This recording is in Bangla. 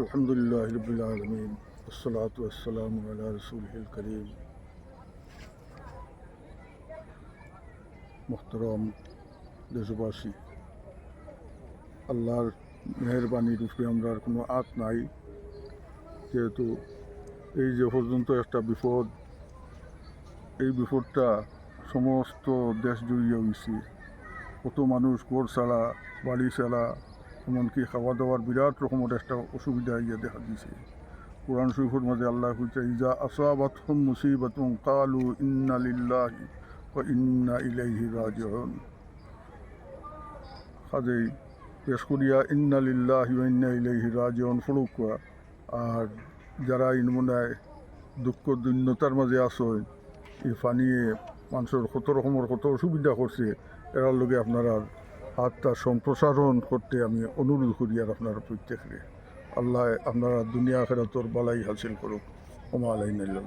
আলহামদুলিল্লাহ রবিল আলমিন, আসসালাত আসসালাম আল্লাহ রসুল করিম। মোহতরম দেশবাসী, আল্লাহর মেহরবানি রূপে আমরা কোনো আত নাই। যেহেতু এই যে পর্যন্ত একটা বিপদ, এই বিপদটা সমস্ত দেশ জুড়িয়ে হয়েছে কত মানুষ কোর ছাড়া, বাড়ি ছাড়া এমনকি খাওয়া দাওয়ার বিরাট রকমের একটা অসুবিধা ইয়ে দেখা দিয়েছে। কোরআন শরীফের মাঝে আল্লাহ কইছে ইজা আসাবাত হুম মুসিবাতুম কালু ইন্না লিল্লাহি ওয়া ইন্না ইলাইহি রাজিউন। কাজেই পেশ করিয়া, ইন্না লিল্লাহি ওয়া ইন্না ইলাইহি রাজিউন ফলুকা আর যারা ইনমুনায় দুঃখ, দৈন্যতার মাঝে আসয় এই ফানিয়ে মানুষের কত রকমের কত অসুবিধা করছে, এরার লগে আপনারা হাতটা সম্প্রসারণ করতে আমি অনুরোধ করি আর আপনারা প্রত্যেককে। আল্লাহ আপনারা দুনিয়া খেরাতর বালাই হাসিল করুক। ওমা আলাইনাল্লাহ।